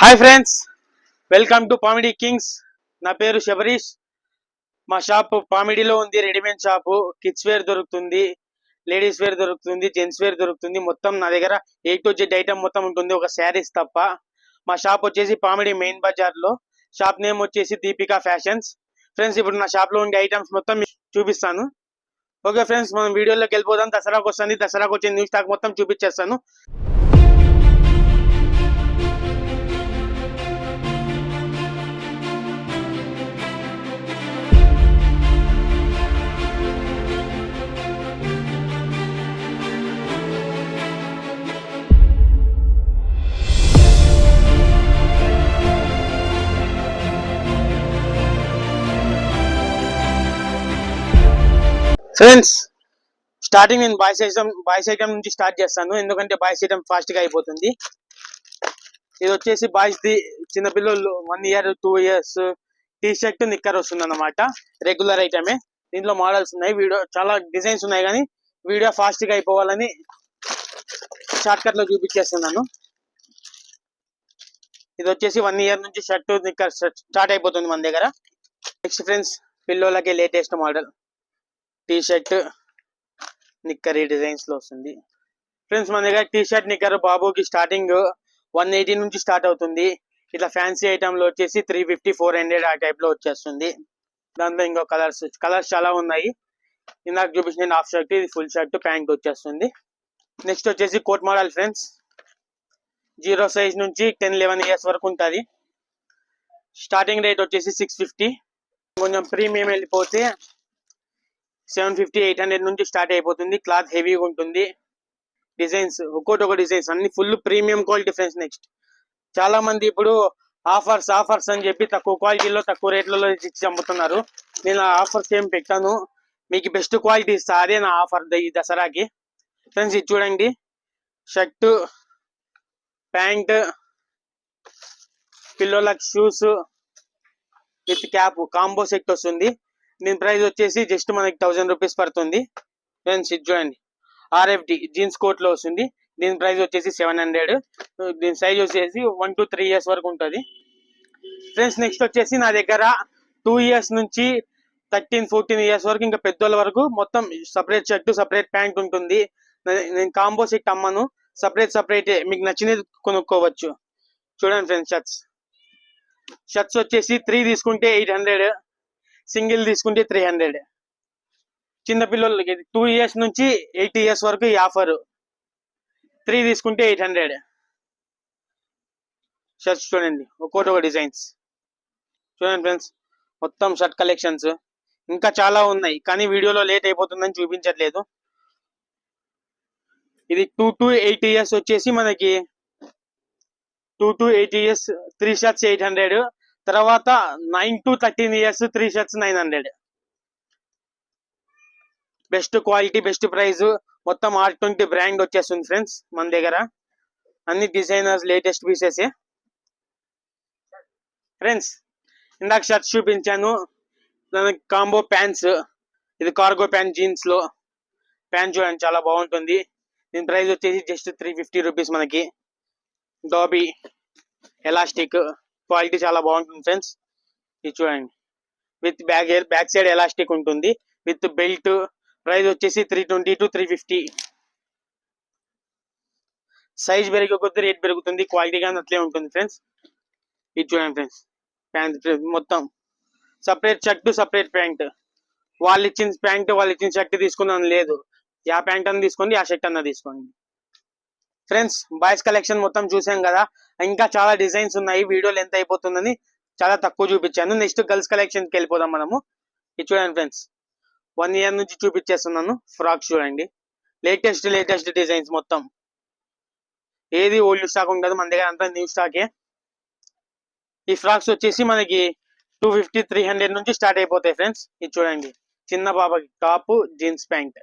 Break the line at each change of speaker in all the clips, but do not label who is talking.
Hi friends welcome to Pamidi kings నా పేరు శబరీష్. మా షాప్ పామిడీలో ఉంది రెడీమేడ్ షాపు కిడ్స్ వేర్ దొరుకుతుంది లేడీస్ వేర్ దొరుకుతుంది జెంట్స్ వేర్ దొరుకుతుంది. మొత్తం నా దగ్గర ఏ టు జెడ్ ఐటమ్ మొత్తం ఉంటుంది ఒక శారీస్ తప్ప. మా షాప్ వచ్చేసి పామిడి మెయిన్ బజార్లో షాప్ నేమ్ వచ్చేసి దీపికా ఫ్యాషన్స్ ఫ్రెండ్స్ ఇప్పుడు నా షాప్లో ఉండే ఐటమ్స్ మొత్తం చూపిస్తాను. ఓకే ఫ్రెండ్స్ మనం వీడియోలోకి వెళ్ళిపోదాం. దసరాకు వస్తుంది దసరాకు వచ్చే న్యూ స్టాక్ మొత్తం చూపించేస్తాను. స్టార్టింగ్ నేను బాయ్స్ ఐటమ్ బాయ్స్ ఐటమ్ నుంచి స్టార్ట్ చేస్తాను. ఎందుకంటే బాయ్స్ ఐటమ్ ఫాస్ట్గా అయిపోతుంది. ఇది వచ్చేసి బాయ్స్ ది చిన్నపిల్లలు one year two years T shirt knicker వస్తుంది అనమాట రెగ్యులర్ ఐటమే దీంట్లో మోడల్స్ ఉన్నాయి. వీడియో చాలా డిజైన్స్ ఉన్నాయి కానీ వీడియో ఫాస్ట్గా అయిపోవాలని షార్ట్కట్లో లో చూపించేస్తున్నాను. ఇది వచ్చేసి వన్ ఇయర్ నుంచి షర్ట్ నిక్కర్ స్టార్ట్ అయిపోతుంది మన దగ్గర. Next friends పిల్లోలకి latest model T shirt knicker ఈ డిజైన్స్లో వస్తుంది. ఫ్రెండ్స్ మన దగ్గర టీ షర్ట్ నిక్కర్ బాబుకి స్టార్టింగ్ వన్ ఎయిటీ నుంచి స్టార్ట్ అవుతుంది. ఇట్లా ఫ్యాన్సీ ఐటెంలో లో వచ్చేసి త్రీ ఫిఫ్టీ ఫోర్ హండ్రెడ్ ఆ టైప్లో వచ్చేస్తుంది. దాంట్లో ఇంకో కలర్స్ కలర్స్ చాలా ఉన్నాయి. ఇందాక చూపించిన హాఫ్ షర్ట్ ఇది ఫుల్ షర్ట్ ప్యాంట్ వచ్చేస్తుంది. నెక్స్ట్ వచ్చేసి coat model friends zero size నుంచి టెన్ లెవెన్ ఇయర్స్ వరకు ఉంటుంది. స్టార్టింగ్ రేట్ వచ్చేసి సిక్స్ ఫిఫ్టీ కొంచెం ప్రీమియం వెళ్ళిపోతే సెవెన్ ఫిఫ్టీ ఎయిట్ హండ్రెడ్ నుంచి స్టార్ట్ అయిపోతుంది. క్లాత్ హెవీగా ఉంటుంది. డిజైన్స్ ఒక్కోటి ఒక డిజైన్స్ అన్ని full premium quality friends next చాలా మంది ఇప్పుడు ఆఫర్స్ ఆఫర్స్ అని చెప్పి తక్కువ క్వాలిటీలో తక్కువ రేట్లలో ఇచ్చి అమ్ముతున్నారు నేను ఆ ఆఫర్స్ ఏం పెట్టాను. మీకు బెస్ట్ క్వాలిటీ ఇస్తా అదే నా ఆఫర్ ఈ దసరాకి. ఫ్రెండ్స్ ఇది చూడండి. Shirt pant పిల్లోలకు shoes with cap combo set వస్తుంది. దీని ప్రైస్ వచ్చేసి జస్ట్ మనకి థౌసండ్ రూపీస్ పడుతుంది. ఫ్రెండ్స్ ఇది చూడండి. ఆర్ఎఫ్డి జీన్స్ కోట్లో వస్తుంది. దీని ప్రైస్ వచ్చేసి సెవెన్ హండ్రెడ్. దీని సైజ్ వచ్చేసి వన్ టు త్రీ ఇయర్స్ వరకు ఉంటుంది. ఫ్రెండ్స్ నెక్స్ట్ వచ్చేసి నా దగ్గర టూ ఇయర్స్ నుంచి థర్టీన్ ఫోర్టీన్ ఇయర్స్ వరకు ఇంకా పెద్దోళ్ళ వరకు మొత్తం సపరేట్ షర్ట్ సపరేట్ ప్యాంట్ ఉంటుంది. నేను కాంబో సెట్ అమ్మను. Separate separate. మీకు నచ్చినది కొనుక్కోవచ్చు. చూడండి ఫ్రెండ్స్ షర్ట్స్. షర్ట్స్ వచ్చేసి త్రీ తీసుకుంటే ఎయిట్ హండ్రెడ్. సింగిల్ తీసుకుంటే త్రీ హండ్రెడ్ చిన్నపిల్లలకి టూ ఇయర్స్ నుంచి ఎయిట్ ఇయర్స్ వరకు ఈ ఆఫర్ త్రీ తీసుకుంటే ఎయిట్ హండ్రెడ్ షర్ట్స్ చూడండి ఒక్కోటి ఒక డిజైన్స్ చూడండి ఫ్రెండ్స్ మొత్తం షర్ట్ కలెక్షన్స్ ఇంకా చాలా ఉన్నాయి కానీ వీడియోలో లేట్ అయిపోతుందని చూపించట్లేదు. ఇది టూ టు ఎయిట్ ఇయర్స్ వచ్చేసి మనకి two to eight years three shirts eight hundred తర్వాత nine to thirteen years three shirts nine hundred best quality best price మొత్తం ఆర్ ట్వంటీ బ్రాండ్ వచ్చేస్తుంది ఫ్రెండ్స్ మన దగ్గర. అన్ని డిజైనర్స్ లేటెస్ట్ పీసెస్ ఫ్రెండ్స్ ఇందాక shirts చూపించాను. దానికి కాంబో ప్యాంట్స్ ఇది కార్గో ప్యాంట్ జీన్స్లో. ప్యాంట్ చూడండి చాలా బాగుంటుంది. దీని ప్రైస్ వచ్చేసి జస్ట్ త్రీ ఫిఫ్టీ రూపీస్ మనకి. డోబీ ఎలాస్టిక్ క్వాలిటీ చాలా బాగుంటుంది ఫ్రెండ్స్. ఇది చూడండి. With back back side elastic ఉంటుంది. With belt. ప్రైస్ వచ్చేసి three twenty to three fifty. Size పెరిగే కొద్ది రేట్ పెరుగుతుంది. క్వాలిటీ కానీ అట్లే ఉంటుంది ఫ్రెండ్స్. ఇది చూడండి ఫ్రెండ్స్. ప్యాంట్ మొత్తం. Separate shirt separate pant. వాళ్ళు ఇచ్చిన ప్యాంట్ వాళ్ళు ఇచ్చిన షర్ట్ తీసుకుందాం లేదు. ఆ ప్యాంట్ అన్న తీసుకోండి ఆ షర్ట్ అన్న తీసుకోండి. ఫ్రెండ్స్ బాయ్స్ కలెక్షన్ మొత్తం చూసాం కదా. ఇంకా చాలా డిజైన్స్ ఉన్నాయి. వీడియో లెంత్ అయిపోతుందని చాలా తక్కువ చూపించాను. నెక్స్ట్ గర్ల్స్ కలెక్షన్కి వెళ్ళిపోదాం మనము. ఇది చూడండి ఫ్రెండ్స్ వన్ ఇయర్ నుంచి చూపించేస్తున్నాను. ఫ్రాక్స్ చూడండి. లేటెస్ట్ లేటెస్ట్ డిజైన్స్ మొత్తం. ఏది ఓల్డ్ స్టాక్ ఉండదు. మన దగ్గర అంతా న్యూ స్టాకే ఈ ఫ్రాక్స్ వచ్చేసి మనకి టూ ఫిఫ్టీ త్రీ హండ్రెడ్ నుంచి స్టార్ట్ అయిపోతాయి ఫ్రెండ్స్ ఇది చూడండి. చిన్న పాపకి టాప్ జీన్స్ ప్యాంట్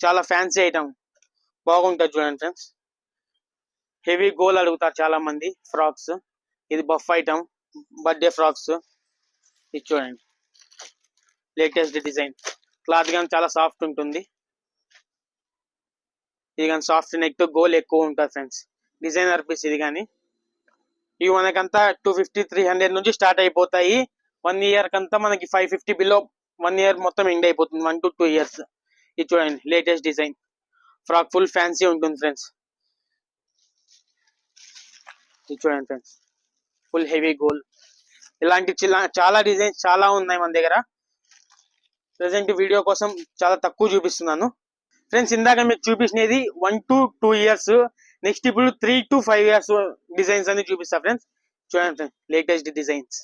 చాలా ఫ్యాన్సీ ఐటమ్ బాగుంటుంది చూడండి ఫ్రెండ్స్ హెవీ గోల్ అడుగుతారు చాలా మంది. ఫ్రాక్స్. ఇది బఫ్ ఐటమ్. Birthday frocks. ఇది చూడండి. Latest design. క్లాత్ కానీ చాలా సాఫ్ట్ ఉంటుంది. ఇది కానీ సాఫ్ట్ నెక్ గోల్ ఎక్కువ ఉంటుంది ఫ్రెండ్స్. డిజైనర్ పీస్ ఇది కానీ. ఇవి మనకంతా టూ ఫిఫ్టీ త్రీ హండ్రెడ్ నుంచి స్టార్ట్ అయిపోతాయి. వన్ ఇయర్ కంతా మనకి five fifty below one year మొత్తం ఎండ్ అయిపోతుంది. One to two years. ఇది చూడండి latest design. Frock full fancy ఉంటుంది ఫ్రెండ్స్. చూడండి ఫ్రెండ్స్. ఫుల్ హెవీ గోల్ ఇలాంటి చాలా డిజైన్స్ చాలా ఉన్నాయి మన దగ్గర. ప్రెసెంట్ వీడియో కోసం చాలా తక్కువ చూపిస్తున్నాను. ఫ్రెండ్స్ ఇందాక మీకు చూపించినది one to two years next ఇప్పుడు three to five years designs అన్ని చూపిస్తా ఫ్రెండ్స్ చూడండి ఫ్రెండ్స్ లేటెస్ట్ డిజైన్స్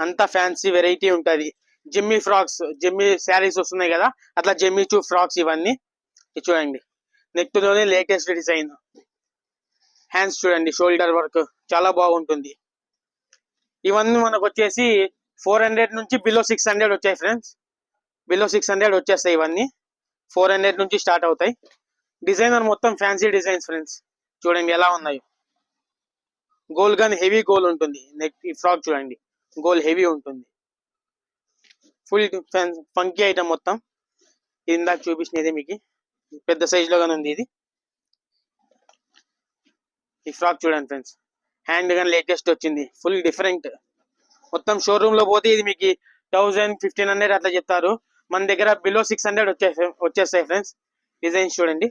అంతా ఫ్యాన్సీ వెరైటీ ఉంటుంది. జిమ్మి ఫ్రాక్స్ జిమ్మి శారీస్ వస్తున్నాయి కదా. అట్లా జిమ్మి చూ ఫ్రాక్స్ ఇవన్నీ. చూడండి. నెక్ లేటెస్ట్ డిజైన్ హ్యాండ్స్ చూడండి షోల్డర్ వర్క్ చాలా బాగుంటుంది. ఇవన్నీ మనకు వచ్చేసి ఫోర్ హండ్రెడ్ నుంచి బిలో సిక్స్ హండ్రెడ్ వచ్చాయి ఫ్రెండ్స్ బిలో సిక్స్ హండ్రెడ్ వచ్చేస్తాయి ఇవన్నీ. ఫోర్ హండ్రెడ్ నుంచి స్టార్ట్ అవుతాయి. డిజైనర్ మొత్తం ఫ్యాన్సీ డిజైన్స్ ఫ్రెండ్స్ చూడండి ఎలా ఉన్నాయో. గోల్ గన్ హెవీ గోల్ ఉంటుంది. నెక్ ఈ ఫ్రాక్ చూడండి. గోల్ హెవీ ఉంటుంది. ఫుల్ ఫంకీ ఐటమ్ మొత్తం. ఇది ఇందాక చూపించినది మీకు. పెద్ద సైజులో కానీ ఉంది ఇది. ఈ ఫ్రాక్ చూడండి ఫ్రెండ్స్ హ్యాండ్ గన్ లేటెస్ట్ వచ్చింది. ఫుల్ డిఫరెంట్ మొత్తం షోరూమ్లో పోతే ఇది మీకు థౌజండ్ ఫిఫ్టీన్ హండ్రెడ్ అట్లా చెప్తారు. మన దగ్గర బిలో సిక్స్ హండ్రెడ్ వచ్చే వచ్చేస్తాయి ఫ్రెండ్స్ డిజైన్స్ చూడండి.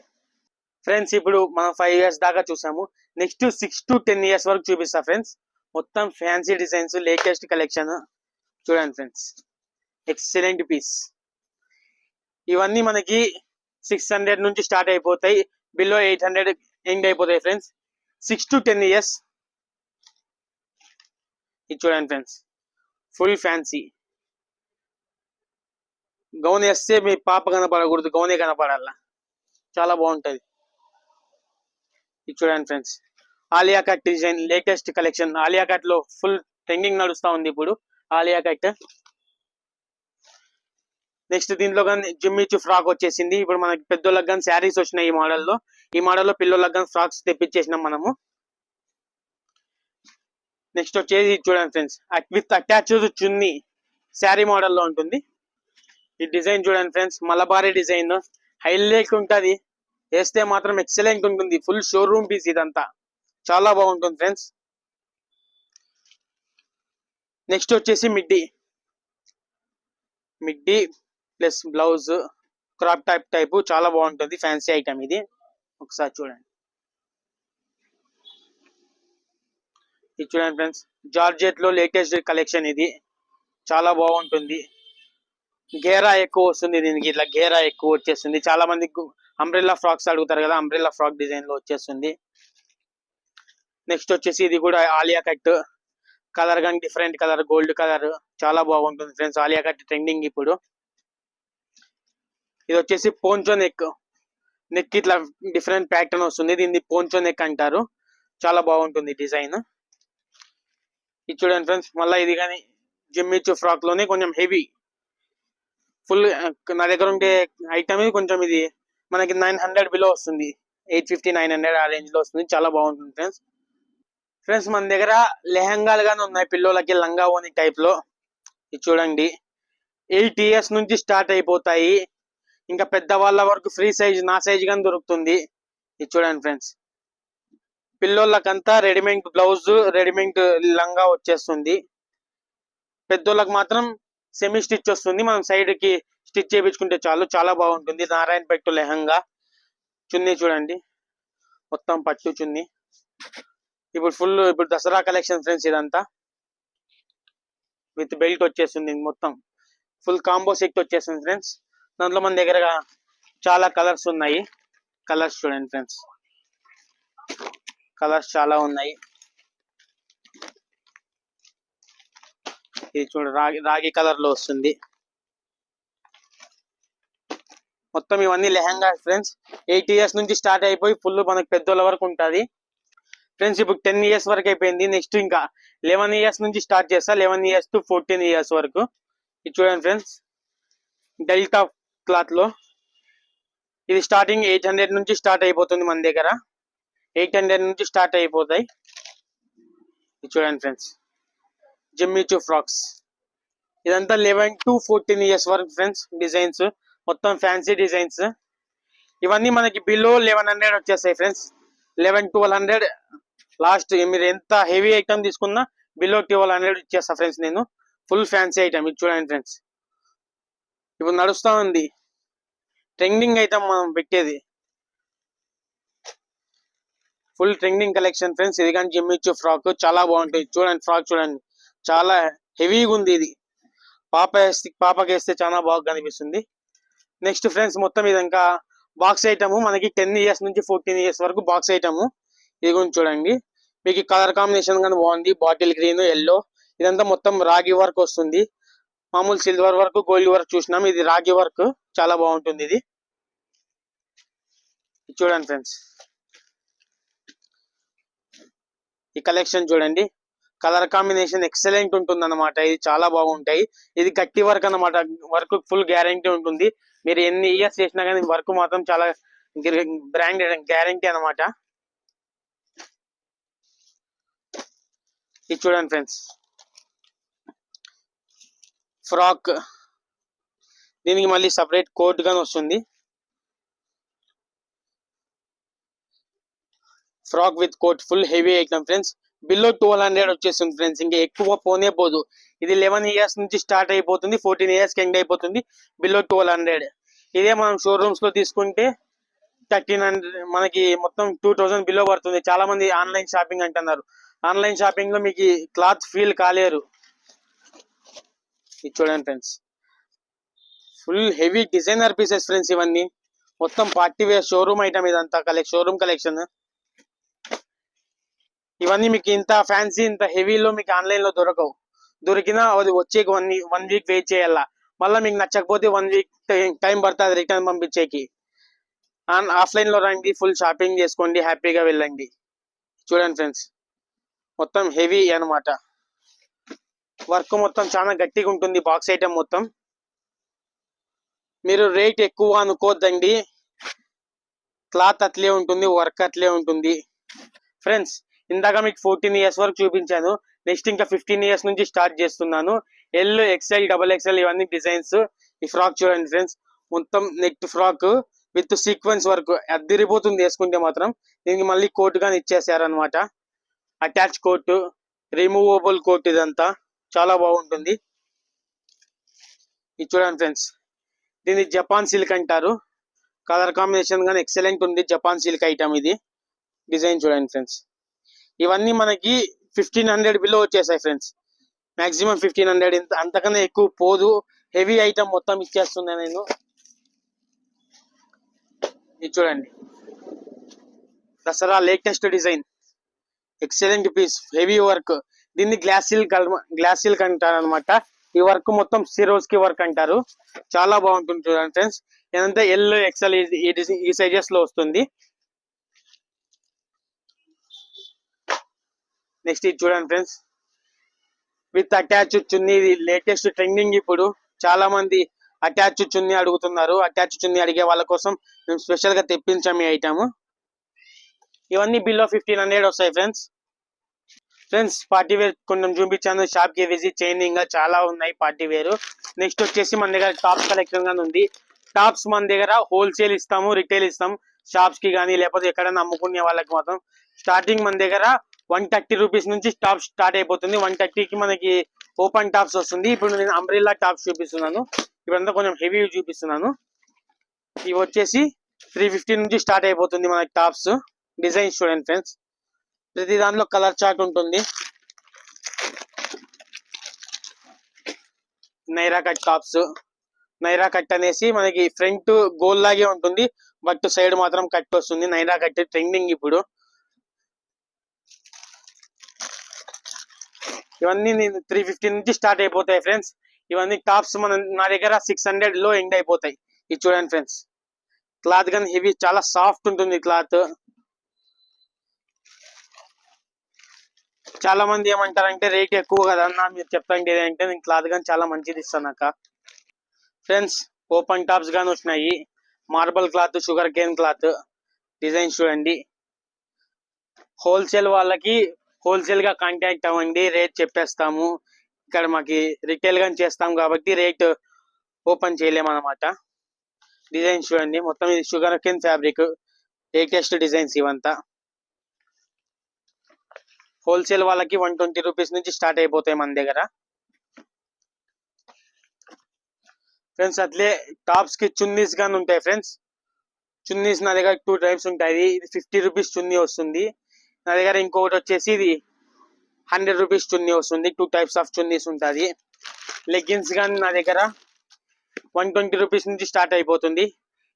ఫ్రెండ్స్ ఇప్పుడు మనం ఫైవ్ ఇయర్స్ దాకా చూసాము. Next six to ten years వరకు చూపిస్తా ఫ్రెండ్స్ మొత్తం ఫ్యాన్సీ డిజైన్స్ లేటెస్ట్ కలెక్షన్ చూడండి ఫ్రెండ్స్ ఎక్సలెంట్ పీస్ ఇవన్నీ మనకి సిక్స్ హండ్రెడ్ నుంచి స్టార్ట్ అయిపోతాయి. బిలో ఎయిట్ హండ్రెడ్ ఎండ్ అయిపోతాయి friends six to ten years ఇది చూడండి ఫ్రెండ్స్ ఫుల్ ఫ్యాన్సీ గౌన్ వేస్తే మీ పాప కనపడకూడదు గౌనే కనపడాలా. చాలా బాగుంటుంది. ఇది చూడండి friends Alia cut design latest collection Alia కట్లో ఫుల్ ట్రెండింగ్ నడుస్తూ ఉంది ఇప్పుడు. ఆలియా కట్ నెక్స్ట్ దీంట్లో కానీ జిమ్మిచ్చు ఫ్రాక్ వచ్చేసింది. ఇప్పుడు మనకి పెద్దోళ్ళకి కానీ శారీస్ వచ్చినాయి ఈ మోడల్లో ఈ మోడల్లో పిల్లలకు కానీ ఫ్రాక్స్ తెప్పించేసినాం మనము. నెక్స్ట్ వచ్చేసి ఇది చూడండి friends with attached chunni sari మోడల్లో ఉంటుంది. ఈ డిజైన్ చూడండి ఫ్రెండ్స్ మలబారీ డిజైన్ హైలైట్ ఉంటుంది. వేస్తే మాత్రం ఎక్సలెంట్ ఉంటుంది ఫుల్ షోరూమ్ పీస్ ఇదంతా. చాలా బాగుంటుంది ఫ్రెండ్స్ నెక్స్ట్ వచ్చేసి middy. Middy plus blouse crop type type చాలా బాగుంటుంది ఫ్యాన్సీ ఐటమ్ ఇది. ఒకసారి చూడండి. ఇది చూడండి ఫ్రెండ్స్ జార్జెట్లో లేటెస్ట్ కలెక్షన్ ఇది. చాలా బాగుంటుంది. గేరా ఎక్కువ వస్తుంది దీనికి ఇట్లా గేరా ఎక్కువ వచ్చేస్తుంది. చాలా మంది అంబ్రెల్లా ఫ్రాక్స్ అడుగుతారు కదా అంబ్రెల్లా ఫ్రాక్ డిజైన్లో వచ్చేస్తుంది. నెక్స్ట్ వచ్చేసి ఇది కూడా ఆలియా కట్. కలర్ కానీ డిఫరెంట్ కలర్ గోల్డ్ కలర్. చాలా బాగుంటుంది ఫ్రెండ్స్ ఆలియా కట్ ట్రెండింగ్ ఇప్పుడు. ఇది వచ్చేసి పోంచో నెక్. నెక్ ఇట్లా డిఫరెంట్ ప్యాటర్న్ వస్తుంది. దీన్ని పోంచో నెక్ అంటారు. చాలా బాగుంటుంది డిజైన్ ఇది చూడండి ఫ్రెండ్స్ మళ్ళీ ఇది కానీ జిమ్మిచ్చు ఫ్రాక్లోనే కొంచెం హెవీ ఫుల్ నా దగ్గర ఉండే ఐటమ్ ఇది కొంచెం ఇది మనకి నైన్ హండ్రెడ్ బిలో వస్తుంది. ఎయిట్ ఫిఫ్టీ నైన్ హండ్రెడ్ ఆ రేంజ్లో వస్తుంది. చాలా బాగుంటుంది ఫ్రెండ్స్ ఫ్రెండ్స్ మన దగ్గర లెహంగాలు కానీ ఉన్నాయి పిల్లలకి లంగా ఓని టైప్లో. ఇది చూడండి. ఎయిట్ ఇయర్స్ నుంచి స్టార్ట్ అయిపోతాయి. ఇంకా పెద్ద వాళ్ళ వరకు ఫ్రీ సైజ్ నా సైజ్ కానీ దొరుకుతుంది. ఇది చూడండి ఫ్రెండ్స్. పిల్లోళ్ళకంతా రెడీమేడ్ బ్లౌజ్ రెడీమేడ్ లంగా వచ్చేస్తుంది. పెద్దోళ్ళకి మాత్రం సెమీ స్టిచ్ వస్తుంది. మనం సైడ్కి స్టిచ్ చేయించుకుంటే చాలు చాలా బాగుంటుంది. నారాయణ పెట్టు లెహంగా. చున్నీ చూడండి. మొత్తం పట్టు చున్నీ. ఇప్పుడు ఫుల్ ఇప్పుడు దసరా కలెక్షన్ ఫ్రెండ్స్ ఇదంతా. విత్ బెల్ట్ వచ్చేస్తుంది మొత్తం. ఫుల్ కాంబో సెట్ వచ్చేస్తుంది ఫ్రెండ్స్. దాంట్లో మన దగ్గర చాలా కలర్స్ ఉన్నాయి. కలర్స్ చూడండి ఫ్రెండ్స్. కలర్స్ చాలా ఉన్నాయి. ఇది చూడండి రాగి రాగి కలర్లో వస్తుంది. మొత్తం ఇవన్నీ లెహంగా ఫ్రెండ్స్. ఎయిట్ ఇయర్స్ నుంచి స్టార్ట్ అయిపోయి ఫుల్ మనకు పెద్దోళ్ళ వరకు ఉంటది. ఫ్రెండ్స్ ఇప్పుడు టెన్ ఇయర్స్ వరకు అయిపోయింది. నెక్స్ట్ ఇంకా లెవెన్ ఇయర్స్ నుంచి స్టార్ట్ చేస్తా. Eleven years to fourteen years వరకు. ఇది చూడండి ఫ్రెండ్స్. డెల్టా క్లాత్లో ఇది స్టార్టింగ్ ఎయిట్ హండ్రెడ్ నుంచి స్టార్ట్ అయిపోతుంది మన దగ్గర. ఎయిట్ హండ్రెడ్ నుంచి స్టార్ట్ అయిపోతాయి. చూడండి ఫ్రెండ్స్. Jimmy Choo frocks. ఇదంతా లెవెన్ టు ఫోర్టీన్ ఇయర్స్ వరకు ఫ్రెండ్స్ డిజైన్స్. మొత్తం ఫ్యాన్సీ డిజైన్స్. ఇవన్నీ మనకి బిలో లెవెన్ హండ్రెడ్ వచ్చేస్తాయి friends. Eleven twelve hundred. Last మీరు ఎంత హెవీ ఐటమ్ తీసుకున్నా బిలో ట్వెల్వ్ హండ్రెడ్ ఇచ్చేస్తా ఫ్రెండ్స్ నేను. Full fancy item. ఇది చూడండి ఫ్రెండ్స్. ఇప్పుడు నడుస్తా ఉంది. ట్రెండింగ్ ఐటమ్ మనం పెట్టేది. ఫుల్ ట్రెండింగ్ కలెక్షన్ ఫ్రెండ్స్ ఇది కానీ జిమ్మిచ్చు ఫ్రాక్ చాలా బాగుంటుంది చూడండి ఫ్రాక్ చూడండి. చాలా హెవీగా ఉంది ఇది. పాప వేస్తే పాపకి వేస్తే చాలా బాగా కనిపిస్తుంది. నెక్స్ట్ ఫ్రెండ్స్ మొత్తం ఇది ఇంకా బాక్స్ ఐటమ్ మనకి టెన్ ఇయర్స్ నుంచి ఫోర్టీన్ ఇయర్స్ వరకు బాక్స్ ఐటమ్ ఇది గురించి చూడండి. మీకు కలర్ కాంబినేషన్ కానీ బాగుంది. బాటిల్ గ్రీన్ ఎల్లో ఇదంతా మొత్తం రాగి వర్క్ వస్తుంది. మామూలు సిల్వర్ వర్క్ గోల్డ్ వర్క్ చూసినాం. ఇది రాగి వర్క్. చాలా బాగుంటుంది ఇది. చూడండి ఫ్రెండ్స్. ఈ కలెక్షన్ చూడండి. కలర్ కాంబినేషన్ ఎక్సలెంట్ ఉంటుంది అనమాట ఇది చాలా బాగుంటాయి. ఇది గట్టి వర్క్ అన్నమాట. వర్క్ ఫుల్ గ్యారంటీ ఉంటుంది. మీరు ఎన్ని ఇయర్స్ చేసినా కానీ వర్క్ మాత్రం చాలా బ్రాండ్ గ్యారంటీ అన్నమాట. ఇది చూడండి ఫ్రెండ్స్. ఫ్రాక్. దీనికి మళ్ళీ సపరేట్ కోట్ గాని వస్తుంది. Frock with coat full heavy item friends. Below twelve hundred వచ్చేస్తుంది ఫ్రెండ్స్. ఇంకా ఎక్కువ పోనే పోదు. ఇది లెవెన్ ఇయర్స్ నుంచి స్టార్ట్ అయిపోతుంది. ఫోర్టీన్ ఇయర్స్కి ఎండ్ అయిపోతుంది బిలో ట్వెల్వ్ హండ్రెడ్. ఇదే మనం షోరూమ్స్లో తీసుకుంటే థర్టీన్ హండ్రెడ్ మనకి మొత్తం టూ థౌసండ్ బిలో పడుతుంది. చాలా మంది ఆన్లైన్ షాపింగ్ అంటున్నారు. ఆన్లైన్ షాపింగ్లో మీకు క్లాత్ ఫీల్ కాలేరు. ఇది చూడండి friends full heavy designer pieces friends ఇవన్నీ. మొత్తం పార్టీ వేర్ షోరూమ్ ఐటమ్ ఇదంతా కలెక్షన్ షోరూమ్ కలెక్షన్ ఇవన్నీ మీకు ఇంత ఫ్యాన్సీ ఇంత హెవీలో మీకు ఆన్లైన్లో దొరకవు. దొరికినా అది వచ్చేకి వన్ వన్ వీక్ వెయిట్ చేయాలా. మళ్ళీ మీకు నచ్చకపోతే వన్ వీక్ టైం పడుతుంది రిటర్న్ పంపించేకి. ఆఫ్లైన్లో రండి ఫుల్ షాపింగ్ చేసుకోండి హ్యాపీగా వెళ్ళండి. చూడండి ఫ్రెండ్స్ మొత్తం హెవీ అన్నమాట. వర్క్ మొత్తం చాలా గట్టిగా ఉంటుంది బాక్స్ ఐటమ్ మొత్తం. మీరు రేట్ ఎక్కువ అనుకోద్దండి. క్లాత్ అట్లే ఉంటుంది వర్క్ అట్లే ఉంటుంది. ఫ్రెండ్స్ ఇందాక మీకు ఫోర్టీన్ ఇయర్స్ వరకు చూపించాను. నెక్స్ట్ ఇంకా ఫిఫ్టీన్ ఇయర్స్ నుంచి స్టార్ట్ చేస్తున్నాను. ఎల్ ఎక్స్ఎల్ డబల్ ఎక్స్ఎల్ ఇవన్నీ డిజైన్స్. ఈ ఫ్రాక్ చూడండి ఫ్రెండ్స్. మొత్తం net frock with sequence work. అద్దరిపోతుంది వేసుకుంటే మాత్రం. దీనికి మళ్ళీ కోట్ కానీ ఇచ్చేసారనమాట అటాచ్ కోట్ రిమూవబుల్ కోట్ ఇదంతా. చాలా బాగుంటుంది. ఇది చూడండి ఫ్రెండ్స్. దీన్ని జపాన్ సిల్క్ అంటారు. కలర్ కాంబినేషన్ కానీ ఎక్సలెంట్ ఉంది జపాన్ సిల్క్ ఐటమ్ ఇది. డిజైన్ చూడండి ఫ్రెండ్స్. ఇవన్నీ మనకి ఫిఫ్టీన్ హండ్రెడ్ బిలో వచ్చేసాయి ఫ్రెండ్స్. మాక్సిమం ఫిఫ్టీన్ హండ్రెడ్ ఇంత అంతకన్నా ఎక్కువ పోదు. హెవీ ఐటమ్ మొత్తం ఇచ్చేస్తున్నా నేను. ఇది చూడండి. Dasara latest design. Excellent piece heavy work దీన్ని గ్లాస్ సిల్క్ గ్లాస్ అంటారు అనమాట ఈ వర్క్ మొత్తం సిరోస్కి వర్క్ అంటారు. చాలా బాగుంటుంది చూడండి ఫ్రెండ్స్. ఏదంటే ఎల్ ఎక్సెల్ ఈ సైజెస్లో వస్తుంది. నెక్స్ట్ ఇది చూడండి ఫ్రెండ్స్. విత్ అటాచ్ చున్నీ ఇది లేటెస్ట్ ట్రెండింగ్ ఇప్పుడు. చాలా మంది అటాచ్ చున్నీ అడుగుతున్నారు. అటాచ్ చున్నీ అడిగే వాళ్ళ కోసం మేము స్పెషల్గా తెప్పించాము ఈ ఐటమ్. ఇవన్నీ బిలో ఫిఫ్టీన్ హండ్రెడ్ వస్తాయి ఫ్రెండ్స్. ఫ్రెండ్స్ పార్టీ వేర్ కొంచెం చూపించాను. షాప్కి విజిట్ చేయండి. ఇంకా చాలా ఉన్నాయి పార్టీ వేర్. నెక్స్ట్ వచ్చేసి మన దగ్గర టాప్స్ కలెక్షన్ గానీ ఉంది. టాప్స్ మన దగ్గర హోల్సేల్ ఇస్తాము రిటైల్ ఇస్తాం షాప్స్కి కానీ లేకపోతే ఎక్కడైనా అమ్ముకునే వాళ్ళకి మాత్రం. స్టార్టింగ్ మన దగ్గర వన్ థర్టీ రూపీస్ నుంచి టాప్ స్టార్ట్ అయిపోతుంది. వన్ థర్టీకి మనకి ఓపెన్ టాప్స్ వస్తుంది. ఇప్పుడు నేను అంబ్రిల్లా టాప్స్ చూపిస్తున్నాను. ఇప్పుడంతా కొంచెం హెవీ చూపిస్తున్నాను. ఇవి వచ్చేసి త్రీ ఫిఫ్టీ నుంచి స్టార్ట్ అయిపోతుంది మనకి టాప్స్ డిజైన్ చూడండి ఫ్రెండ్స్ ప్రతి దాంట్లో కలర్ చార్ట్ ఉంటుంది. Naira cut tops. Naira cut అనేసి మనకి ఫ్రంట్ గోల్ లాగే ఉంటుంది. బట్ సైడ్ మాత్రం కట్ వస్తుంది. నైరా కట్ ట్రెండింగ్ ఇప్పుడు. ఇవన్నీ నేను త్రీ ఫిఫ్టీ నుంచి స్టార్ట్ అయిపోతాయి ఫ్రెండ్స్ ఇవన్నీ టాప్స్ మన నా దగ్గర సిక్స్ హండ్రెడ్లో ఎండ్ అయిపోతాయి. ఇది చూడండి ఫ్రెండ్స్ క్లాత్ కానీ హెవీ చాలా సాఫ్ట్ ఉంటుంది క్లాత్. చాలా మంది ఏమంటారంటే రేట్ ఎక్కువ కదా అన్న మీరు చెప్తాండి అంటే నేను క్లాత్ కానీ చాలా మంచిది ఇస్తాను అక్క. ఫ్రెండ్స్ ఓపెన్ టాప్స్ గాని వచ్చినాయి. Marble cloth sugar cane cloth design చూడండి. హోల్సేల్ వాళ్ళకి హోల్సేల్గా కాంటాక్ట్ అవ్వండి రేట్ చెప్పేస్తాము. ఇక్కడ మాకి రిటైల్గా చేస్తాం కాబట్టి రేట్ ఓపెన్ చేయలేమన్నమాట. డిజైన్ చూడండి. మొత్తం ఇది sugar cane fabric latest designs ఇవంతా. హోల్సేల్ వాళ్ళకి వన్ ట్వంటీ రూపీస్ నుంచి స్టార్ట్ అయిపోతాయి మన దగ్గర. ఫ్రెండ్స్ అట్లే టాప్స్కి చున్నీస్ కానీ ఉంటాయి ఫ్రెండ్స్. చున్నీస్ నా దగ్గర టూ టైప్స్ ఉంటాయి. ఇది ఫిఫ్టీ రూపీస్ చున్నీ వస్తుంది. నా దగ్గర ఇంకొకటి వచ్చేసి ఇది హండ్రెడ్ రూపీస్ చున్నీ వస్తుంది. టూ టైప్స్ ఆఫ్ చున్నీస్ ఉంటుంది. లెగ్గిన్స్ కానీ నా దగ్గర వన్ ట్వంటీ రూపీస్ నుంచి స్టార్ట్ అయిపోతుంది.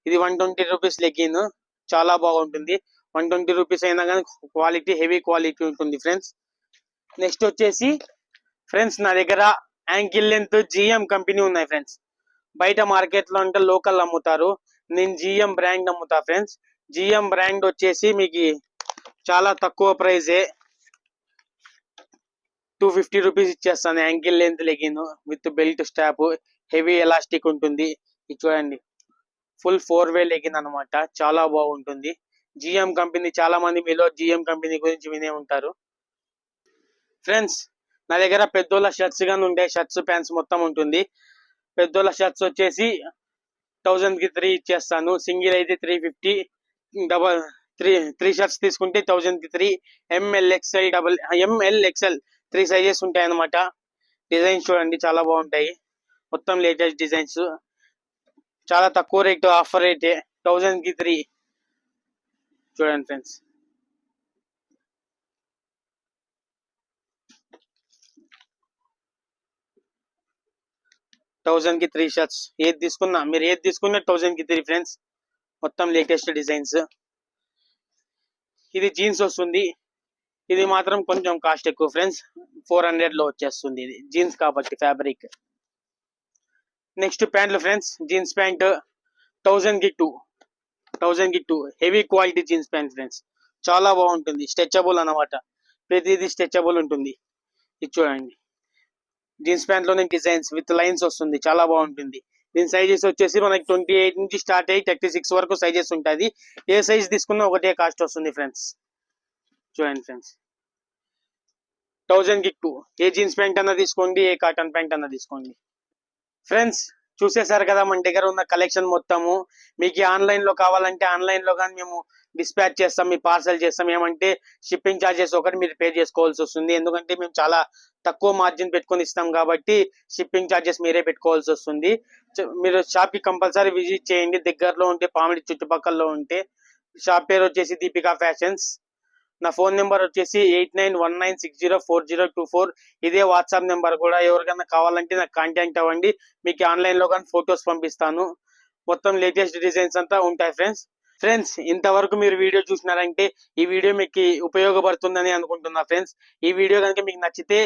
ఇది వన్ ట్వంటీ రూపీస్ లెగ్గిన్. చాలా బాగుంటుంది. వన్ ట్వంటీ రూపీస్ అయినా కానీ క్వాలిటీ హెవీ క్వాలిటీ ఉంటుంది ఫ్రెండ్స్. నెక్స్ట్ వచ్చేసి ఫ్రెండ్స్ నా దగ్గర యాంకిల్ లెంత్ జిఎం కంపెనీ ఉన్నాయి ఫ్రెండ్స్. బయట మార్కెట్లో అంటే లోకల్ అమ్ముతారు. నేను జిఎం బ్రాండ్ అమ్ముతా ఫ్రెండ్స్. జిఎం బ్రాండ్ వచ్చేసి మీకు చాలా తక్కువ ప్రైజే టూ ఫిఫ్టీ రూపీస్ ఇచ్చేస్తాను ankle length legging with belt stop heavy elastic ఉంటుంది. ఇది చూడండి. ఫుల్ ఫోర్ వే లెగిన్ అన్నమాట. చాలా బాగుంటుంది. జిఎం కంపెనీ చాలా మంది మీలో జిఎం కంపెనీ గురించి వినే ఉంటారు. ఫ్రెండ్స్ నా దగ్గర పెద్దోళ్ళ షర్ట్స్ కానీ ఉంటాయి షర్ట్స్ ప్యాంట్స్ మొత్తం ఉంటుంది. పెద్దోళ్ళ షర్ట్స్ వచ్చేసి థౌజండ్కి త్రీ ఇచ్చేస్తాను. సింగిల్ అయితే three fifty double three three shirts తీసుకుంటే థౌజండ్కి three M L XL double M L XL three sizes ఉంటాయి అన్నమాట డిజైన్స్ చూడండి చాలా బాగుంటాయి. మొత్తం లేటెస్ట్ డిజైన్స్ చాలా తక్కువ రేట్ ఆఫర్ రేటే థౌజండ్కి త్రీ చూడండి ఫ్రెండ్స్. థౌజండ్కి త్రీ షర్ట్స్ ఏది తీసుకున్నా మీరు ఏది తీసుకున్నా థౌజండ్కి త్రీ ఫ్రెండ్స్ మొత్తం లేటెస్ట్ డిజైన్స్ ఇది జీన్స్ వస్తుంది. ఇది మాత్రం కొంచెం కాస్ట్ ఎక్కువ ఫ్రెండ్స్ ఫోర్ హండ్రెడ్లో వచ్చేస్తుంది ఇది. జీన్స్ కాబట్టి ఫ్యాబ్రిక్ నెక్స్ట్ ప్యాంట్లు ఫ్రెండ్స్ జీన్స్ ప్యాంట్ థౌజండ్కి టూ థౌజండ్కి two heavy quality jeans pant friends చాలా బాగుంటుంది. స్ట్రెచబుల్ అన్నమాట. ప్రతిదీ స్ట్రెచబుల్ ఉంటుంది. ఇది చూడండి. జీన్స్ ప్యాంట్లోనే డిజైన్స్ విత్ లైన్స్ వస్తుంది. చాలా బాగుంటుంది. దీని సైజెస్ వచ్చేసి మనకి ట్వంటీ ఎయిట్ నుంచి స్టార్ట్ అయ్యి థర్టీ సిక్స్ వరకు సైజెస్ ఉంటుంది. ఏ సైజ్ తీసుకున్నా ఒకటే కాస్ట్ వస్తుంది ఫ్రెండ్స్ చూడండి ఫ్రెండ్స్ థౌజండ్కి టూ ఏ జీన్స్ ప్యాంట్ అన్నా తీసుకోండి ఏ కాటన్ ప్యాంట్ అన్నా తీసుకోండి. ఫ్రెండ్స్ చూసేసారు కదా మన దగ్గర ఉన్న కలెక్షన్ మొత్తము. మీకు ఆన్లైన్లో కావాలంటే ఆన్లైన్లో కానీ మేము డిస్పాచ్ చేస్తాం మీ పార్సల్ చేస్తాం. ఏమంటే షిప్పింగ్ ఛార్జెస్ ఒకటి మీరు పే చేసుకోవాల్సి వస్తుంది. ఎందుకంటే మేము చాలా తక్కువ మార్జిన్ పెట్టుకొని ఇస్తాం కాబట్టి షిప్పింగ్ ఛార్జెస్ మీరే పెట్టుకోవాల్సి వస్తుంది. మీరు షాప్కి కంపల్సరీ విజిట్ చేయండి. దగ్గరలో ఉంటే పామిడి చుట్టుపక్కల ఉంటే. షాప్ పేరు వచ్చేసి దీపికా ఫ్యాషన్స్ నా ఫోన్ నెంబర్ వచ్చేసి eight nine one nine six zero four zero two four. ఇదే వాట్సాప్ నెంబర్ కూడా ఎవరికైనా కావాలంటే నాకు కాంటాక్ట్ అవ్వండి. మీకు ఆన్లైన్లో కానీ ఫొటోస్ పంపిస్తాను. మొత్తం లేటెస్ట్ డిజైన్స్ అంతా ఉంటాయి ఫ్రెండ్స్. ఫ్రెండ్స్ ఇంతవరకు మీరు వీడియో చూసినారంటే ఈ వీడియో మీకు ఉపయోగపడుతుందని అనుకుంటున్నా ఫ్రెండ్స్. ఈ వీడియో కనుక మీకు నచ్చితే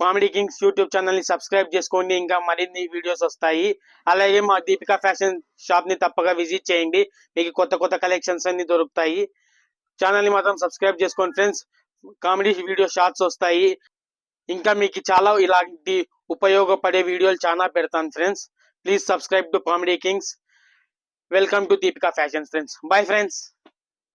కామెడీ కింగ్స్ యూట్యూబ్ ఛానల్ని సబ్స్క్రైబ్ చేసుకోండి. ఇంకా మరిన్ని వీడియోస్ వస్తాయి. అలాగే మా దీపికా ఫ్యాషన్ షాప్ని తప్పగా విజిట్ చేయండి. మీకు కొత్త కొత్త కలెక్షన్స్ అన్ని దొరుకుతాయి. ఛానల్ని మాత్రం సబ్స్క్రైబ్ చేసుకోండి ఫ్రెండ్స్. కామెడీ వీడియో షార్ట్స్ వస్తాయి. ఇంకా మీకు చాలా ఇలాంటి ఉపయోగపడే వీడియోలు చాలా పెడతాను friends. Please subscribe to comedy kings. Welcome to Deepika fashion friends. Bye friends.